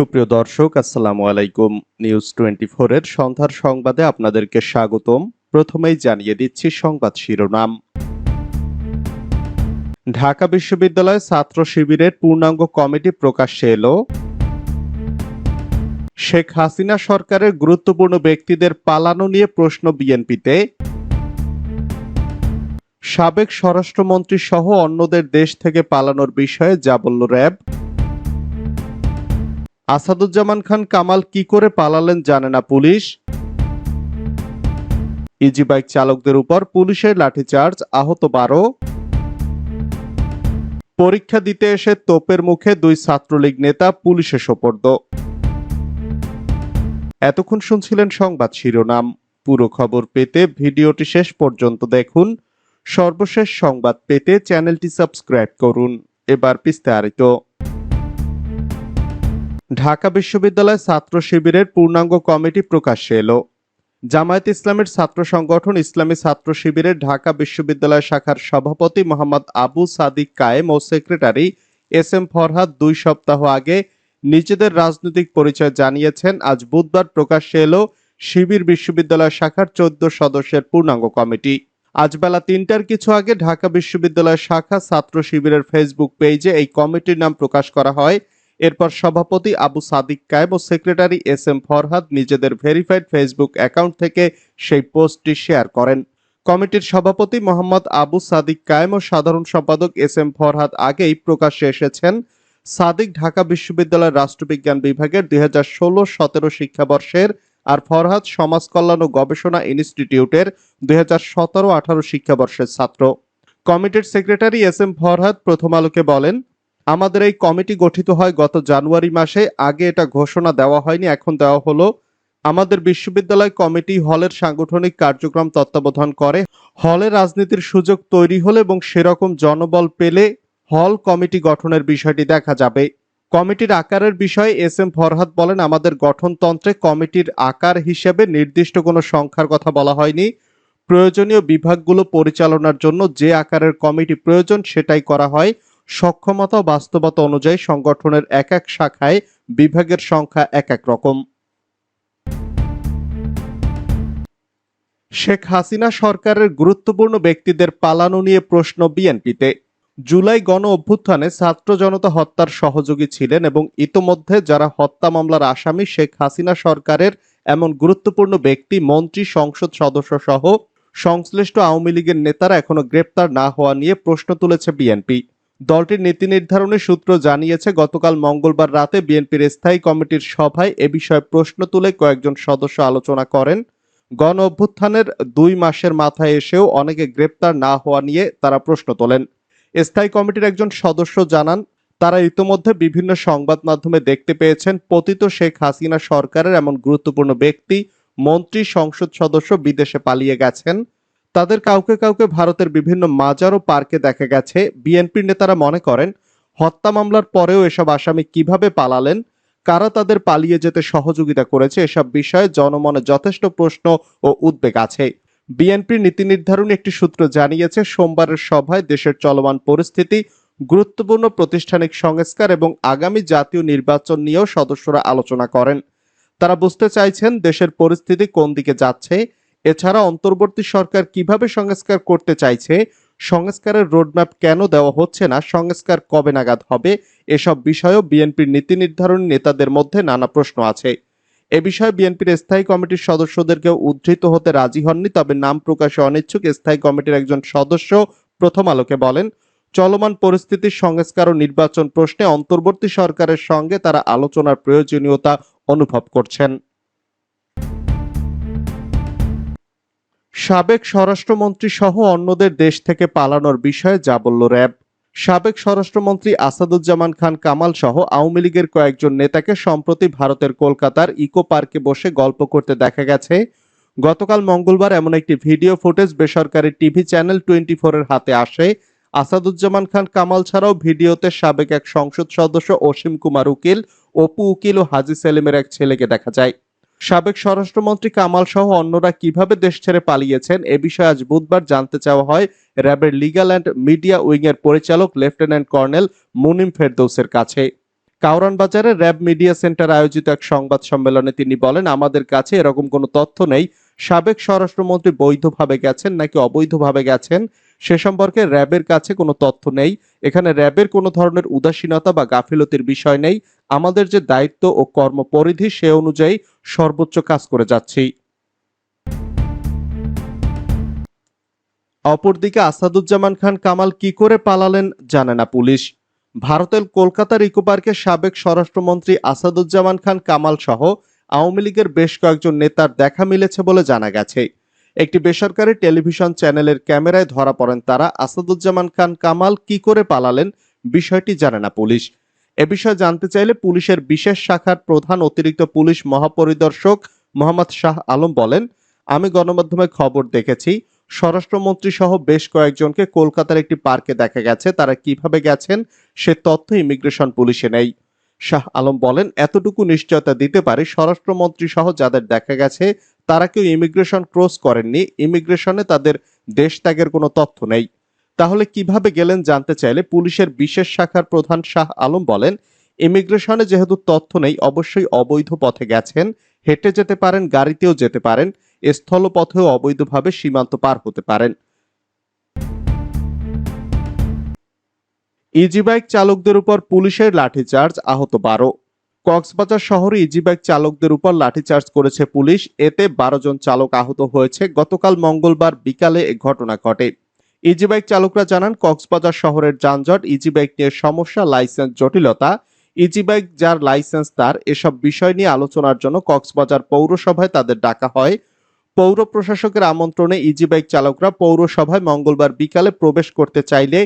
সুপ্রিয় দর্শক, আসসালামু আলাইকুম। নিউজ টোয়েন্টি এর সন্ধ্যার সংবাদে আপনাদেরকে স্বাগতম। প্রথমেই জানিয়ে দিচ্ছি সংবাদ শিরোনাম। ঢাকা বিশ্ববিদ্যালয় ছাত্র শিবিরের পূর্ণাঙ্গ কমিটি প্রকাশ্যে এলো। শেখ হাসিনা সরকারের গুরুত্বপূর্ণ ব্যক্তিদের পালানো নিয়ে প্রশ্ন বিএনপিতে। সাবেক স্বরাষ্ট্রমন্ত্রী সহ অন্যদের দেশ থেকে পালানোর বিষয়ে যা বলল র্যাব। আসাদুজ্জামান খান কামাল কি করে পালালেন জানে না পুলিশ? ইজি বাইক চালকদের উপর পুলিশের লাঠিচার্জ, আহত বারো। পরীক্ষা দিতে এসে তোপের মুখে দুই ছাত্রলীগ নেতা পুলিশে সোপর্দ। এতক্ষণ শুনছিলেন সংবাদ শিরোনাম। পুরো খবর পেতে ভিডিওটি শেষ পর্যন্ত দেখুন। সর্বশেষ সংবাদ পেতে চ্যানেলটি সাবস্ক্রাইব করুন। এবার বিস্তারিত। ঢাকা বিশ্ববিদ্যালয় ছাত্র শিবিরের পূর্ণাঙ্গ কমিটি প্রকাশ্যে এলো। জামায়াত ইসলামের ছাত্র সংগঠন ইসলামী ছাত্র শিবিরের ঢাকা বিশ্ববিদ্যালয় শাখার সভাপতি মোহাম্মদ আবু সাদিক কায়েম ও সেক্রেটারি এস এম ফরহাদ দুই সপ্তাহ আগে নিজেদের রাজনৈতিক পরিচয় জানিয়েছেন। আজ বুধবার প্রকাশ্যে এলো শিবির বিশ্ববিদ্যালয় শাখার চোদ্দ সদস্যের পূর্ণাঙ্গ কমিটি। আজ বেলা তিনটার কিছু আগে ঢাকা বিশ্ববিদ্যালয় শাখা ছাত্র শিবিরের ফেসবুক পেজে এই কমিটির নাম প্রকাশ করা হয়। এরপর সভাপতি আবু সাদিক কায়েম ও সেক্রেটারি এস এম ফরহাদ নিজেদের ভেরিফাইড ফেসবুক অ্যাকাউন্ট থেকে সেই পোস্টটি শেয়ার করেন। কমিটির সভাপতি মোহাম্মদ আবু সাদিক কায়েম ও সাধারণ সম্পাদক এস এম ফরহাদ আগেই প্রকাশ্যে এসেছেন। সাদিক ঢাকা বিশ্ববিদ্যালয়ের রাষ্ট্রবিজ্ঞান বিভাগের দুই হাজার ষোলো সতেরো শিক্ষাবর্ষের আর ফরহাদ সমাজ কল্যাণ ও গবেষণা ইনস্টিটিউটের দুই হাজার সতেরো আঠারো শিক্ষাবর্ষের ছাত্র। কমিটির সেক্রেটারি এস এম ফরহাদ প্রথম আলোকে বলেন আমাদের এই কমিটি গঠিত হয় গত জানুয়ারি মাসে। আগে এটা ঘোষণা দেওয়া হয়নি, এখন দেওয়া হলো। আমাদের বিশ্ববিদ্যালয় কমিটি হলের সাংগঠনিক কার্যক্রম তত্ত্বাবধান করে। হলে রাজনীতির সুযোগ তৈরি হলে এবং সেরকম জনবল পেলে হল কমিটি গঠনের বিষয়টি দেখা যাবে। কমিটির আকারের বিষয়ে এস এম ফরহাদ বলেন, আমাদের গঠনতন্ত্রে কমিটির আকার হিসেবে নির্দিষ্ট কোনো সংখ্যার কথা বলা হয়নি। প্রয়োজনীয় বিভাগগুলো পরিচালনার জন্য যে আকারের কমিটি প্রয়োজন সেটাই করা হয়। সক্ষমতা ও বাস্তবতা অনুযায়ী সংগঠনের এক এক শাখায় বিভাগের সংখ্যা এক এক রকম। শেখ হাসিনা সরকারের গুরুত্বপূর্ণ ব্যক্তিদের পালানো নিয়ে প্রশ্ন বিএনপিতে। জুলাই গণ অভ্যুত্থানে ছাত্র জনতা হত্যার সহযোগী ছিলেন এবং ইতোমধ্যে যারা হত্যা মামলার আসামি শেখ হাসিনা সরকারের এমন গুরুত্বপূর্ণ ব্যক্তি, মন্ত্রী, সংসদ সদস্য সহ সংশ্লিষ্ট আওয়ামী লীগের নেতারা এখনও গ্রেপ্তার না হওয়া নিয়ে প্রশ্ন তুলেছে বিএনপি। দলটির নীতি নির্ধারণের সূত্র জানিয়েছে, গতকাল মঙ্গলবার রাতে বিএনপির স্থায়ী কমিটির সভায় এ বিষয়ে প্রশ্ন তুলে কয়েকজন সদস্য আলোচনা করেন। গণ অভ্যুত্থানের দুই মাসের মাথায় এসেও অনেকে গ্রেপ্তার না হওয়া নিয়ে তারা প্রশ্ন তোলেন। স্থায়ী কমিটির একজন সদস্য জানান, তারা ইতোমধ্যে বিভিন্ন সংবাদ মাধ্যমে দেখতে পেয়েছেন, পতিত শেখ হাসিনা সরকারের এমন গুরুত্বপূর্ণ ব্যক্তি মন্ত্রী সংসদ সদস্য বিদেশে পালিয়ে গেছেন। তাদের কাউকে কাউকে ভারতের বিভিন্ন মাজার ও পার্কে দেখা গেছে। বিএনপির নেতারা মনে করেন, হত্যা মামলার পরেও এসব আসামি কীভাবে পালালেন, কারা তাদের পালিয়ে যেতে সহযোগিতা করেছে, এসব বিষয়ে জনমনে যথেষ্ট প্রশ্ন ও উদ্বেগ আছে। বিএনপির নীতি নির্ধারণী একটি সূত্র জানিয়েছে, সোমবারের সভায় দেশের চলমান পরিস্থিতি, গুরুত্বপূর্ণ প্রতিষ্ঠানিক সংস্কার এবং আগামী জাতীয় নির্বাচন নিয়েও সদস্যরা আলোচনা করেন। তারা বুঝতে চাইছেন, দেশের পরিস্থিতি কোন দিকে যাচ্ছে এছাড়া অন্তর্বর্তী সরকার কীভাবে সংস্কার করতে চাইছে, সংস্কারের রোডম্যাপ কেন দেওয়া হচ্ছে না, সংস্কার কবে নাগাদ হবে, এসব বিষয়েও বিএনপির নীতি নির্ধারণী নেতাদের মধ্যে নানা প্রশ্ন আছে। এ বিষয়ে বিএনপির স্থায়ী কমিটির সদস্যদেরকেও উদ্ধৃত হতে রাজি হননি, তবে নাম প্রকাশে অনিচ্ছুক স্থায়ী কমিটির একজন সদস্য প্রথম আলোকে বলেন, চলমান পরিস্থিতির সংস্কার ও নির্বাচন প্রশ্নে অন্তর্বর্তী সরকারের সঙ্গে তারা আলোচনার প্রয়োজনীয়তা অনুভব করছেন। সাবেক স্বরাষ্ট্রমন্ত্রী সহ অন্যদের দেশ থেকে পালানোর বিষয়ে যা বলল র্যাব। সাবেক স্বরাষ্ট্রমন্ত্রী আসাদুজ্জামান খান কামাল সহ আওয়ামী লীগের কয়েকজন নেতাকে সম্প্রতি ভারতের কলকাতার ইকো পার্কে বসে গল্প করতে দেখা গেছে। গতকাল মঙ্গলবার এমন একটি ভিডিও ফুটেজ বেসরকারি টিভি চ্যানেল টোয়েন্টি এর হাতে আসে। আসাদুজ্জামান খান কামাল ছাড়াও ভিডিওতে সাবেক এক সংসদ সদস্য অসীম কুমার উকিল, অপু উকিল ও হাজি সেলিমের এক ছেলেকে দেখা যায়। সাবেক স্বরাষ্ট্রমন্ত্রী কামাল সহ অন্যরা কীভাবে দেশ ছেড়ে পালিয়েছেন এ বিষয়ে আজ বুধবার জানতে চাওয়া হয় র্যাবের লিগাল অ্যান্ড মিডিয়া উইং এর পরিচালক লেফটেন্যান্ট কর্নেল মুনিম ফেরদৌসের কাছে। কাউরান বাজারে র্যাব মিডিয়া সেন্টার আয়োজিত এক সংবাদ সম্মেলনে তিনি বলেন, আমাদের কাছে এরকম কোনো তথ্য নেই। সাবেক স্বরাষ্ট্রমন্ত্রী বৈধভাবে গেছেন নাকি অবৈধভাবে গেছেন? সে সম্পর্কে র্যাবের কাছে কোনো তথ্য নেই। এখানে র্যাবের কোনো ধরনের উদাসীনতা বা গাফিলতির বিষয় নেই। আমাদের যে দায়িত্ব ও কর্মপরিধি সে অনুযায়ী সর্বোচ্চ কাজ করে যাচ্ছি। অপরদিকে আসাদুজ্জামান খান কামাল কি করে পালালেন জানে না পুলিশ। ভারতের কলকাতার ইকো পার্কের সাবেক স্বরাষ্ট্রমন্ত্রী আসাদুজ্জামান খান কামাল সহ আওয়ামী লীগের বেশ কয়েকজন নেতার দেখা মিলেছে বলে জানা গেছে। একটি বেসরকারি টেলিভিশন চ্যানেলের ক্যামেরায় ধরা পড়েন তারা। আসাদুজ্জামান খান কামাল কি করে পালালেন বিষয়টি জানে না পুলিশ। এ বিষয়ে জানতে চাইলে পুলিশের বিশেষ শাখার প্রধান অতিরিক্ত পুলিশ মহাপরিদর্শক মোহাম্মদ শাহ আলম বলেন, আমি গণমাধ্যমে খবর দেখেছি স্বরাষ্ট্রমন্ত্রী সহ বেশ কয়েকজনকে কলকাতার একটি পার্কে দেখা গেছে। তারা কীভাবে গেছেন সে তথ্য ইমিগ্রেশন পুলিশে নেই। শাহ আলম বলেন, এতটুকু নিশ্চয়তা দিতে পারে। স্বরাষ্ট্রমন্ত্রী সহ যাদের দেখা গেছে তারা কেউ ইমিগ্রেশন ক্রস করেননি ইমিগ্রেশনে তাদের দেশ ত্যাগের কোনো তথ্য নেই। তাহলে কীভাবে গেলেন জানতে চাইলে পুলিশের বিশেষ শাখার প্রধান শাহ আলম বলেন ইমিগ্রেশনে যেহেতু তথ্য নেই, অবশ্যই অবৈধ পথে গেছেন, হেঁটে যেতে পারেন, গাড়িতেও যেতে পারেন, স্থলপথেও অবৈধভাবে সীমান্ত পার হতে পারেন। ইজি বাইক চালকদের উপর পুলিশের লাঠিচার্জ আহত বারো। কক্সবাজার শহরে ইজিবাইক চালকদের উপর লাঠিচার্জ করেছে পুলিশ। এতে বারো জন চালক আহত হয়েছে। গতকাল মঙ্গলবার বিকালে এ ঘটনা ঘটে। ইজিবাইক চালকরা জানান, কক্সবাজার শহরের যানজট ইজিবাইক নিয়ে সমস্যা, লাইসেন্স জটিলতা। ইজিবাইক যার লাইসেন্স তার, এসব বিষয় নিয়ে আলোচনার জন্য কক্সবাজার পৌরসভায় তাদের ডাকা হয়। পৌর প্রশাসকের আমন্ত্রণে ইজিবাইক চালকরা পৌরসভায় মঙ্গলবার বিকালে প্রবেশ করতে চাইলে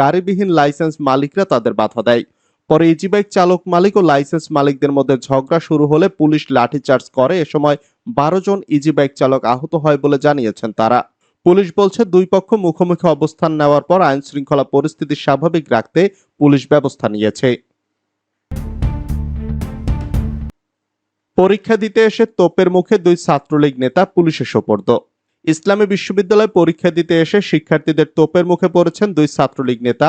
গাড়িবিহীন লাইসেন্স মালিকরা তাদের বাধা দেয়। পরে ইজি বাইক চালক মালিক ও লাইসেন্স মালিকদের মধ্যে ঝগড়া শুরু হলে পুলিশ লাঠিচার্জ করে। এ সময় বারো জন ইজি বাইক চালক আহত হয় বলে জানিয়েছেন তারা। পুলিশ বলছে, দুই পক্ষ মুখোমুখি অবস্থান নেওয়ার পর আইন শৃঙ্খলা পরিস্থিতি স্বাভাবিক রাখতে পুলিশ ব্যবস্থা নিয়েছে। পরীক্ষা দিতে এসে তোপের মুখে দুই ছাত্রলীগ নেতা পুলিশে সোপর্দ। ইসলামী বিশ্ববিদ্যালয়ে পরীক্ষা দিতে এসে শিক্ষার্থীদের তোপের মুখে পড়েছেন দুই ছাত্রলীগ নেতা।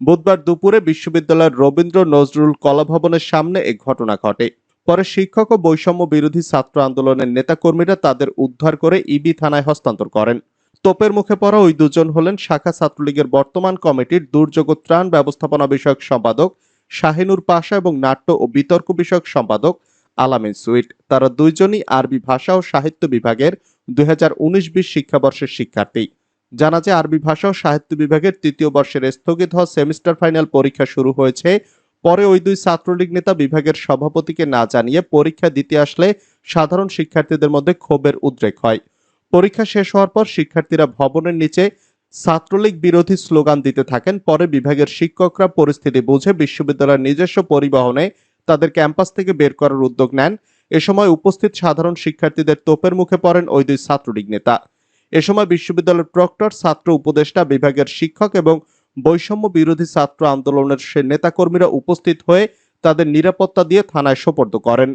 বুধবার দুপুরে বিশ্ববিদ্যালয়ের রবীন্দ্র নজরুল কলাভবনের সামনে এ ঘটনা ঘটে। পরে শিক্ষক ও বৈষম্য বিরোধী ছাত্র আন্দোলনের নেতাকর্মীরা তাদের উদ্ধার করে ইবি থানায় হস্তান্তর করেন। তোপের মুখে পড়া ওই দুজন হলেন শাখা ছাত্রলীগের বর্তমান কমিটির দুর্যোগ ত্রাণ ব্যবস্থাপনা বিষয়ক সম্পাদক শাহিনুর পাশা এবং নাট্য ও বিতর্ক বিষয়ক সম্পাদক আলামিন সুইট। তারা দুইজনই আরবি ভাষা ও সাহিত্য বিভাগের দুই হাজার উনিশ বিশ শিক্ষাবর্ষের শিক্ষার্থী। জানা যায়, আরবি ভাষা ও সাহিত্য বিভাগের তৃতীয় বর্ষের স্থগিত হওয়া সেমিস্টার ফাইনাল পরীক্ষা শুরু হয়েছে। পরে ওই দুই ছাত্রলীগ নেতা বিভাগের সভাপতিকে না জানিয়ে পরীক্ষা দিতে আসলে সাধারণ শিক্ষার্থীদের মধ্যে ক্ষোভের উদ্রেক হয়। পরীক্ষা শেষ হওয়ার পর শিক্ষার্থীরা ভবনের নিচে ছাত্রলীগ বিরোধী স্লোগান দিতে থাকেন। পরে বিভাগের শিক্ষকরা পরিস্থিতি বুঝে বিশ্ববিদ্যালয়ের নিজস্ব পরিবহনে তাদের ক্যাম্পাস থেকে বের করার উদ্যোগ নেন। এ সময় উপস্থিত সাধারণ শিক্ষার্থীদের তোপের মুখে পড়েন ওই দুই ছাত্রলীগ নেতা। এ সময় বিশ্ববিদ্যালয়ের প্রক্টর, ছাত্র উপদেষ্টা, বিভাগের শিক্ষক এবং বৈষম্য বিরোধী ছাত্র আন্দোলনের সে নেতাকর্মীরা উপস্থিত হয়ে তাদের নিরাপত্তা দিয়ে থানায় সোপর্দ করেন।